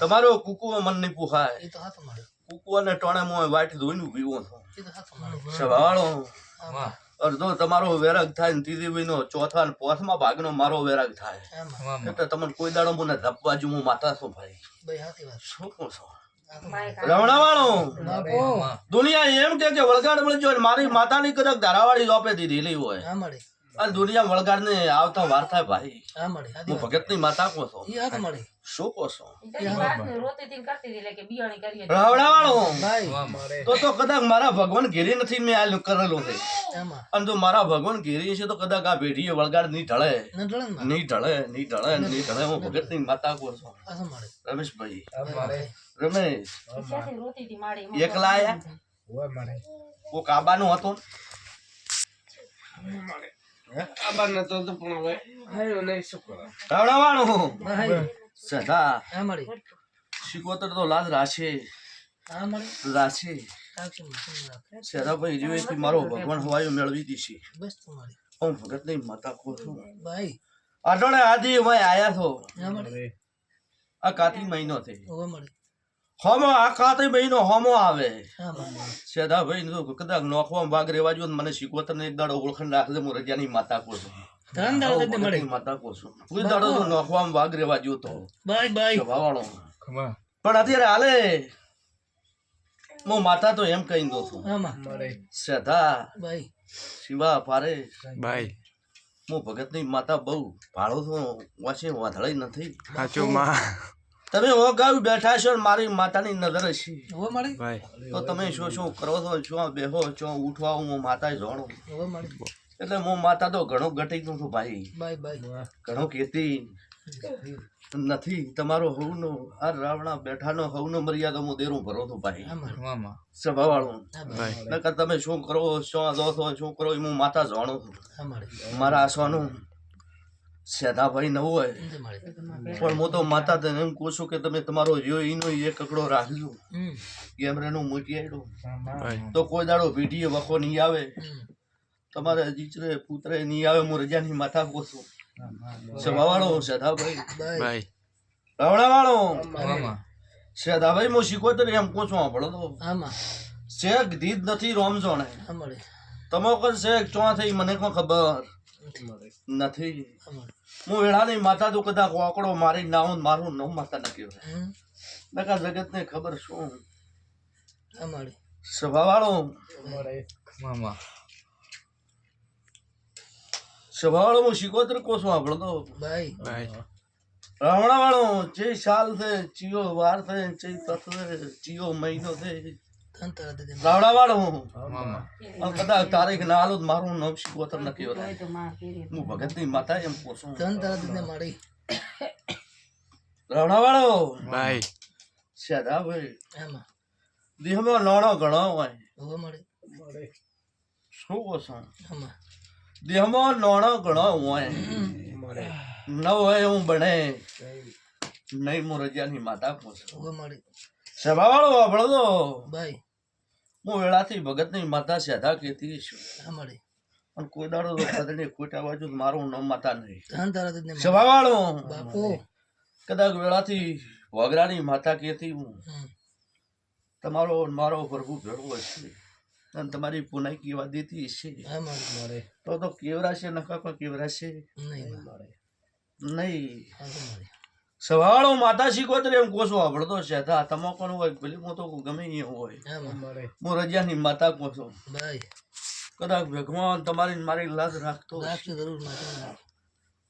તમારો કુકુ મન નહીં પૂછાય એ તો હાથ મળે કુકુ અને ટોણે મોં વાટ ધોઈને પીવો છો. એ તો સવાળો અડધો તમારો વેરાગ થાય ને ત્રીજી ભાઈનો ચોથા ને પોથમાં ભાગનો મારો વેરાગ થાય. એટલે તમને કોઈ દાડો મને ધપવા જ હું માતા છું ભાઈ. ભાઈ હાથી વાત. શું કહું છું? દુનિયા એમ કે કે વળગાડ વળી જો મારી માતાની કદાચ ધારાવાળી જોપે દીધેલી હોય. આ અને દુનિયા વળગાડ ને આવતા વાર થાય ભાઈ. આ મળે. હું ભગતની માતા કો છો. એ હાથ મળે. શું કહો છો? રોતી હતી કરતી હતી કે બિયાણી કરીએ રવડાવાળો. ભાઈ. તો તો કદાચ મારા ભગવાન ઘેરી નથી મેં આ કરેલું છે. અને જો મારા ભગવાન ઘેરી છે તો કદાચ આ પેઢીએ વળગાડ નહીં ઢળે. નહીં ઢળે નહીં ઢળે નહીં ઢળે હું ભગતની માતા કહો છો રમેશભાઈ. રમેશ. એકલા આયા? રમેશભાઈ ભાઈ હતું? ક્યાંથી આબાનો હતો રવડાવાળો ભાઈ સદા આ તો લાજ રાશે રાશે જેવી મારો ભગવાન હવાયો મેળવી દીશી. બસ હું ભગત માતા કો છું. ભાઈ. અટોણે આદિ મેં આયા છો. આ મળે મહિનો મળે. હોમો આ કાર્તિક મહિનો હોમો આવે. આ ભાઈ ને કદાચ નોખવામાં ભાગ રેવા જો મને શીખવતર ને એક દાડો ઓળખણ રાખજે હું રજાની માતા કહું છું. ધન દાડો તે મળે. માતા છું. કોઈ દાડો તો નોખવામાં ભાગ રેવા જો તો. ભાઈ ભાઈ સ્વભાવવાળો પણ અત્યારે હાલે. હું માતા તો એમ કહી દઉં છું. આમાં સેધા. ભાઈ શિવા પારે. ભાઈ હું ભગતની માતા બહુ ભાળો છું વાંચે વાંધળાઈ નથી. સાચું માં. તમે ઓગાવી બેઠા છો ને મારી માતાની નજર છે તો તમે શું શું કરો છો? શું બેહો છો? ઉઠવા હું માતા જોણો. એટલે હું માતા તો ઘણો ઘટી ગયું છું ભાઈ. ભાઈ ભાઈ ઘણું કહેતી નથી તમારો હવનો આ રાવણા બેઠાનો હવનો મર્યાદા હું દેરું ભરો છું ભાઈ. સભા વાળું નકર તમે શું કરો શું દો છો શું કરો એ હું માતા જાણું છું. મારા આસવાનું સેધાભાઈ નવો હોય પણ હું તો માતા તને એમ કહું છું કે તમે તમારો જો એનો એક કકડો રાખજો હમ. કેમેરાનું મૂકી આવ્યો તો કોઈ દાડો ભીટીએ વખો નહીં આવે. તમારે દીચરે પુત્રે નહીં આવે હું રજાની માથા કહું છું. સભાવાળો સેધાભાઈ ભાઈ ભાઈ રાવણાવાળો સેધાભાઈ હું શીખો તને એમ કહું છું આપણો તો. શેખ દીધ નથી રોમ જોણે. તમે કોઈ શેખ? ચો થઈ મને કોણ ખબર? નથી. હું વેળાની માતા તો કદાચ વાકડો મારી ના હું મારું નવ માતા ન કહેવાય જગત ને જગતને ખબર શું? સ્વભાવ વાળો મામા. સભાવાળો હું શીખોતર કોસો આપણો તો. ભાઈ રાવણા વાળો જે સાલ છે ચિયો વાર છે ચે તત છે ચિયો મહિનો છે ધન હું કદાચ તારીખ ના આલો મારું નામ ન હોય તો હું ભગતની માતા એમ પોસું ધન તારા દે મળે રાવણાવાળો ભાઈ સાદા ભાઈ. એમાં. દેહમાં નાણો ઘણો હોય. મળે. શું કોશો એમાં. દેહમાં નાણો ઘણો હોય. ન હોય હું બને. નહીં. હું રજાની માતા કોશું ઓવે મળે. સભાવાળો આપણો તો. ભાઈ હું વેળાથી ભગતની માતા સાદા કહેતી છું. પણ કોઈ દાડો તો ખોટા બાજુ મારું નામ માતા નહીં. સભાવાળો. બાપુ. કદાચ વેળાથી વગરાની માતા કહેતી હું. તમારો મારો પ્રભુ ભેળવો છે. અને તમારી પુનાઈ કેવા દેતી છે. તો તો કેવરાશે નકા પણ કેવરાશે. નહીં નહીં. સવાળો માતા શીખોતર એમ કોસો આવડતો છે. તમા કોણ હોય ભલે તો ગમે એ હોય. આમાં હું રજાની માતા કોસો કદાચ ભગવાન તમારી મારી લાજ રાખતો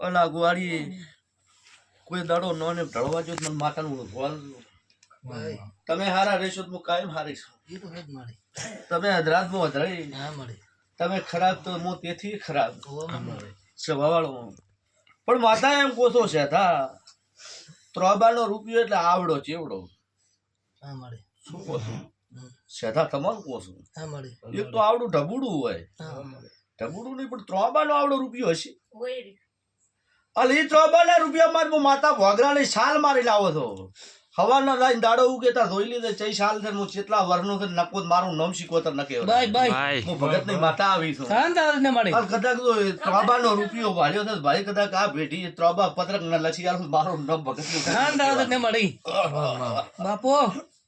અને ગુવાડી કોઈ દાડો નોને ઢળવા જો મને માતાનું ભોલ તમે હારા રહેશો તો હું કાયમ હારીશ તો તમે અધરાતમાં અધરાઈ. તમે ખરાબ તો હું તેથી ખરાબ. સવાળો. પણ માતા એમ કોસો છે થા ત્રોબાનો રૂપિયો એટલે આવડો ચેવડો? હા મળે. શું કોશો હમ. શેઠા તમારું છો? હા મળે. એક તો આવડું ઢબુડું હોય. હા ઢબુડું નહીં પણ ત્રોબાનો આવડો રૂપિયો હશે. હોય અલ એ ત્રોબાના રૂપિયામાં જ માતા ભોગરાની સાલ મારી લાવો છો. હવાના લાઈન દાડો ઉગેતા જોઈ લીધે ચઈ સાલ છે હું ચેટલા વરનું છે નકો મારું નામ શીખવતર ન કહેવાય બાય બાય. ભાઈ હું ભગતની માતા આવી છું. કાન તારા ને મળી અને કદાચ તો એ ત્રોબાનો રૂપિયો વાળ્યો છે ભાઈ કદાક આ ભેટી ત્રોબા પત્રક ન લખી આલું મારું નામ ભગત ભગતનું. કાન તારા ને મળી બાપો.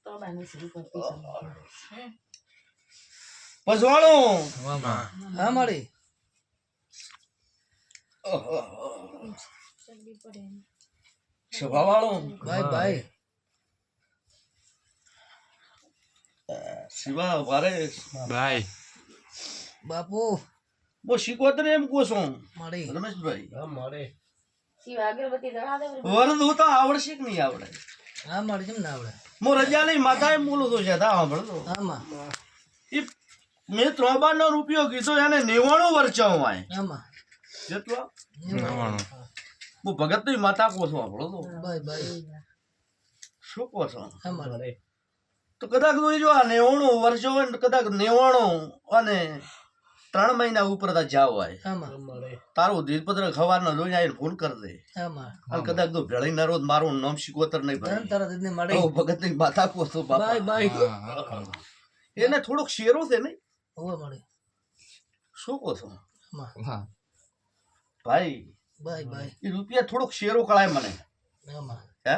તો બાની શરૂ કરતી હતી. પસવાણું મામા હા મળી સ્વભાવવાળું બાય. શિવા ભારે ભાઈ. બાપુ. હું શીખવતર એમ કહું છું. મળી રમેશભાઈ. હા અગરબત્તી વરદ હું તો આવડશે કે નહીં આવડે? હા મળી કેમ ના આવડે? હું લઈ માતા એમ બોલું તો છે. સાંભળતો આમાં એ મેં ત્રોબાનો રૂપિયો કીધો એને નેવાણું વર્ચવાય હોય આમાં જેટલો? નેવાણું. હું ભગતની માતા કહું છું આપણો તો ભાઈ ભાઈ શું કહો છો? હા મળી તો કદાચ જો આ નેવાણું વર્ષો હોય ને કદાચ નેવાણું અને ત્રણ મહિના ઉપર તો જાવ હોય. આમાં. તારું દીપત્ર ખવારનો જોઈને આવીને ફોન કરી દે. આમાં. અને કદાચ તો ભેળી ના રોજ મારું નામ શીખવતર નહીં ભરે ભાઈ. તારા ને માતા કહું છું બાય બાય. એને થોડુંક શેરો છે નહીં? હોવે મળી. શું કહો છો? આમાં. ભાઈ બાય બાય. એ રૂપિયા થોડોક શેરો કળાય મને. હા? હે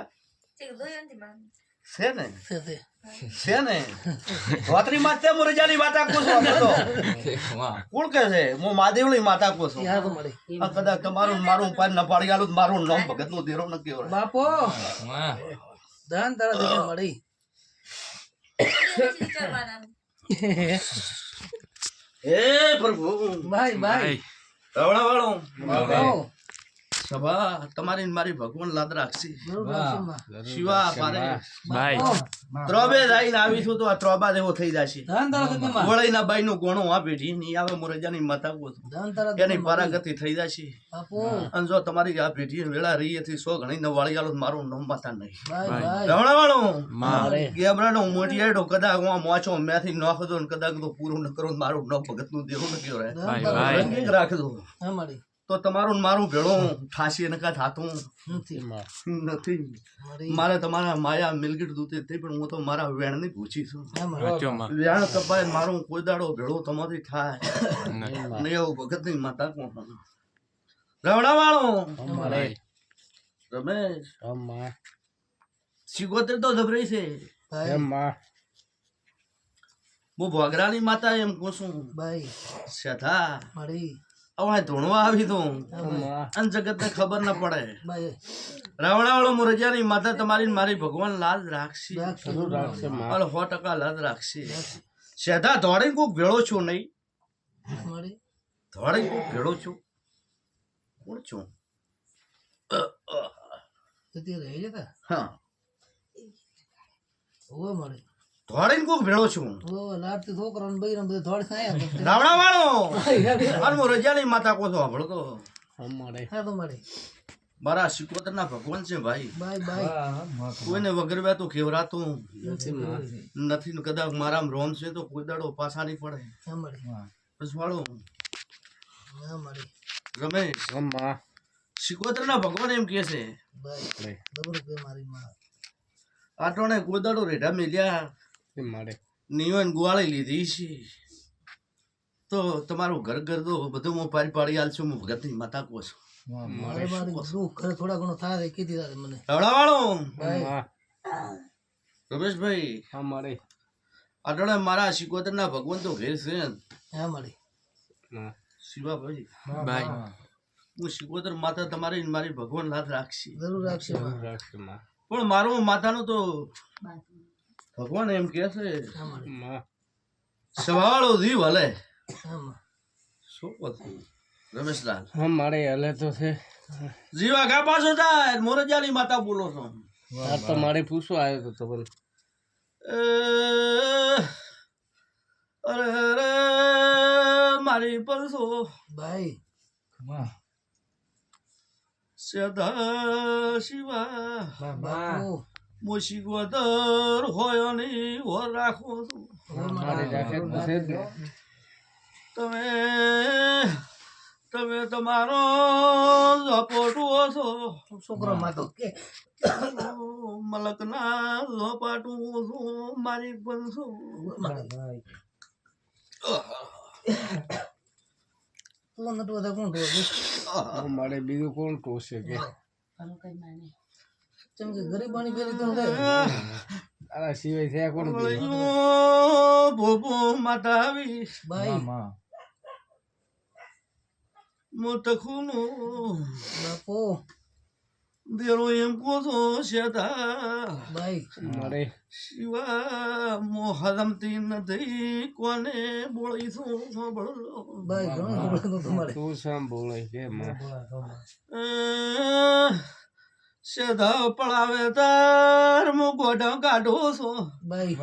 છે ને છે તે છે ને ધોતરી માતે હું માતા છું અમે તો. કોણ કહે છે? હું મહાદેવની માતા છું આ કદાચ તમારું મારું પાન ન પાડી આલું તો મારું નામ ભગતનું દેરો ન કહેવાય. બાપો! દાન તારા ને મળી. હે પ્રભુ. ભાઈ ભાઈ. રવણા વાળો સભા તમારી મારી ભગવાન લાદ રાખશે. શિવા પારે ભાઈ ત્રોબે જઈને આવીશું તો આ ત્રોબા જેવો થઈ જશે. વળી ના ને. બાઈ નું ગોણું આ પેઢી ની આવે માતા તારા ને એની માં. પારાગતિ થઈ જશે. બાપો. અને જો તમારી આ પેઢી વેળા રહી હતી સો ઘણી નવાળી આલો મારું નામ માતા નહીં. Bye bye. રમણા વાળો મોટી આડો કદાચ હું મોચો મેથી નોખ દો ને કદાચ તો પૂરું ન કરો ને મારું ન ભગતનું દેવું નથી કયો તો તમારું ને મારું ભેળું ઠાસી નકા થાતું નથી. નથી. મારે તમારા માયા મિલગીટ દૂતે તે પણ હું તો મારા વેણ ને પૂછી છું. વેણ કપાય મારું કોઈ દાડો ભેળો તમારી થાય. નહીં. એવું ભગતની માતા કોણ રવડા વાળો રમેશ. સિગોતેર તો જબરી છે. હું ભોગરાની માતા એમ કહું છું ભાઈ. શેઠા. મળી હવે ધૂણવા આવી તું. અને જગત ને ખબર ના પડે. રાવણાવાળો મુરજાની માતા તમારી મારી ભગવાન લાલ રાખશે. સો ટકા લાલ રાખશે. શેઠા ધોડીને કોક ભેળો છું નહીં. મળી કોક ભેળો છું. કોણ છું? હા. મળી ધોડીને કોક ભેળો છું. લાડતી છોકરા ને ધોળ થાય બધું વાળો! થાય રાવણાવાળો રજા લઈ માતા કહો તો સાંભળો તો. હા તો મળી મારા સિકોતર ના ભગવાન છે ભાઈ. Bye bye. કોઈને વગરવ્યા તો ખેવરાતું નથી કદાચ મારા રોમ છે તો કોઈ દાડો પાછા નહીં પડે. બસ વાળો. હા રમેશ સિકોતર ના ભગવાન એમ કે છે. બાય. મારી માં. આટોને કોઈ દાડો રેઢા મેલ્યા. નિયોન ગુવાળી લીધી છે. તો તમારું ઘર ઘર તો બધું હું પાડી પાડી આલશું હું ભગતની માતા કહું છું. મારે મારી થોડા ઘણો થાય કીધી તારે મને. રવડાવાળો બાય રમેશભાઈ આટોને મારા સિકોતર ના ભગવાન તો ઘેર છે હા શિવાભાઈ ભાઈ હું. સિકોતર માતા તમારી મારી ભગવાન હાથ રાખશે. જરૂર રાખશે પણ મારું માતાનું તો ભગવાન એમ કે છે હા સવાળો જીવ હલે. હા માં. શું કહું રમેશલાલ મારે હલે તો છે. જીવા આગા પાછો જાય મોરજાની માતા બોલો છો. તો મારે પૂછવા આવ્યો હતો તમને એ, અરે અરે મારી પરસો. ભાઈ સદા શિવા. બાપુ. મુશી ગોદર હોયની ઓર રાખો છું. તમે તમે તમારો ઝપોટવો છો છોકરો માતો કે. મલકના ઝોપાટું છું મારી પણ તું નતું હતા કોણ તું મારે બીજું કોણ ટોશે કે? કઈ માને ચમ કે ગરીબાની પેલી તું તારા સિવાય થયા કોણ ભોપો માતા આવી ભાઈ મોતખુનું બાપો. દેરો એમ કોસો શેતા ભાઈ મારે. શિવા મોહરમતી નથી કોને બોળીશું સાંભળો ભાઈ ઘણું સાંભળ્યું તમારે. તું શામ બોલે કે માં શેધા પડાવે તાર મુ ગોઢો કાઢો છો ભાઈ.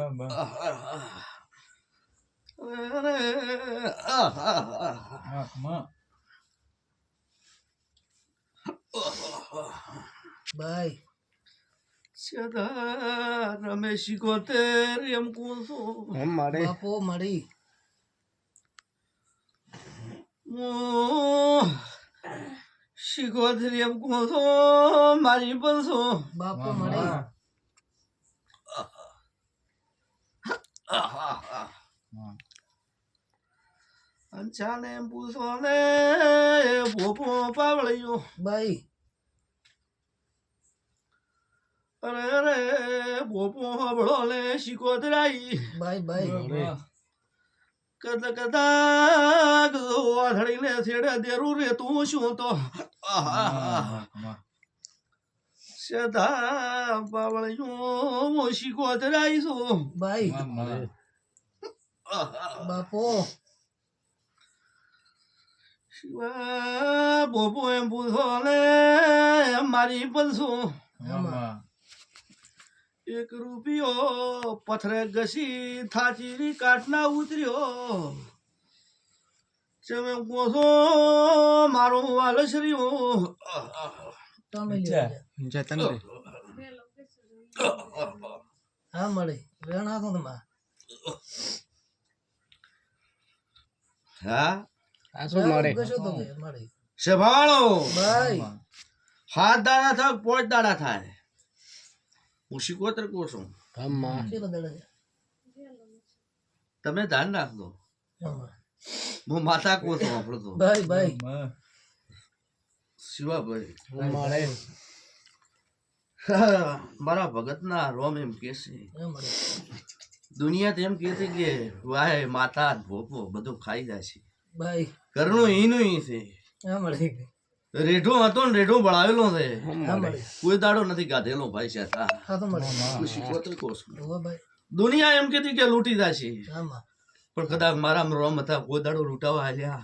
ભાઈ શેધા રમેશ ગોતેર એમ કોસો છું મારે. બાપો મારી. શિકોતર એમ કોસો મારી બનશો બાપો મારી અંચાને પૂછો ને ભોપો પાવળિયો. ભાઈ અરે અરે ભોપો હબળો ને શિકોતર આઈ ભાઈ ભાઈ કદ કદાક વાધડીને છેડે દેરું રે તું શું તો? સદા પાવળિયો શિકોતર આઈશું ભાઈ બાપો. શિવા બોબો એમ પૂછો ને મારી પંસો આમાં એક રૂપિયો પથરે ઘસી થાચીની કાટના ઉતર્યો. ચમે ગોસો મારો તમે લ્યો. જતન રે હા મળે. વેણ તો તમા હા? આ શું મળે. મળે. શભાળો. ભાઈ. હાથ દાડા થાય પોચ દાડા થાય? હું શીખોતર કોશું છું. તમે ધ્યાન રાખજો. હું. માતા કોશું આપણો તો. ભાઈ ભાઈ. શિવાભાઈ. મારે. મારા ભગતના રોમ એમ કે છે. દુનિયા તો એમ કે છે કે વાય માતા ભોપો બધું ખાઈ જાય છે. ભાઈ. ઘરનું ઈનું ઈ છે. હા મળી રેઢો હતો ને રેઢો બળાવેલો છે. કોઈ દાડો નથી ગાધેલો ભાઈ છે આ. હા તો મળી. હું શીખવતો કહું છું. હોવે ભાઈ. દુનિયા એમ કેતી કે લૂંટી જશે. પણ કદાચ મારા રોમ હતા કોઈ દાડો લૂંટાવા હાલ્યા.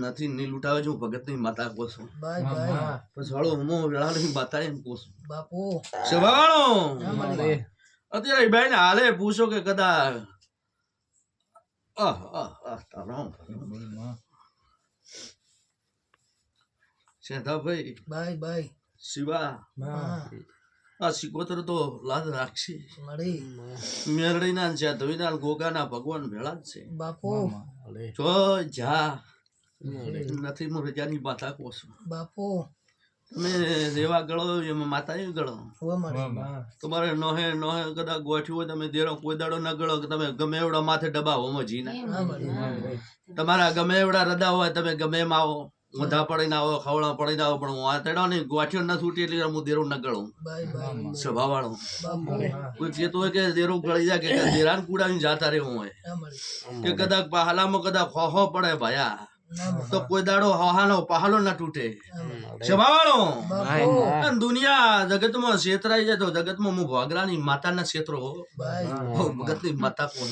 નથી નહીં લૂંટાવે છું ભગતની માતા કોશું ભાઈ પછી હળો મો માતા એમ કોશું બાપુ. સવાળો અત્યારે ભાઈ બેન હાલે પૂછો કે કદાચ. આહ આહ આહ તારો શેઠાભાઈ ભાઈ ભાઈ શિવા. આ સિકોતર તો લાદ રાખશે. મેરડીના છે ધોઈના ગોગાના ભગવાન ભેળા જ છે. બાપો. જો જા. નથી હું રજાની માતા છું બાપો. તમે રેવા ગળો એમાં માતા એ ગળો તમારે નોહે નોહે કદાચ ગોઠ્યું હોય તમે દેરો કોઈ દાડો ન ગળો કે તમે ગમે એવડા માથે ડબાવો જીને હા તમારા ગમે એવડા રદા હોય તમે ગમે એમ આવો. મોઢા પડીને આવો ખવડા પડીને આવો પણ હું આ તેડો ને ગોઠિયો ન છૂટી એટલે હું દેરો ન ગળું સ્વભાવ વાળો કોઈ કહેતો હોય કે દેરો ગળી જાય કે દેરાન કુડાવીને જાતા રે હું કે કદાચ પહાલામાં કદાચ હોહો પડે ભયા. તો કોઈ દાડો હહાનો પહાલો ના તૂટે. સભા વાળો સ્વભાવ દુનિયા જગતમાં છેતરાઈ જાય તો જગતમાં હું ભોગરાની માતાના ના ભાઈ ભગતની માતા કોણ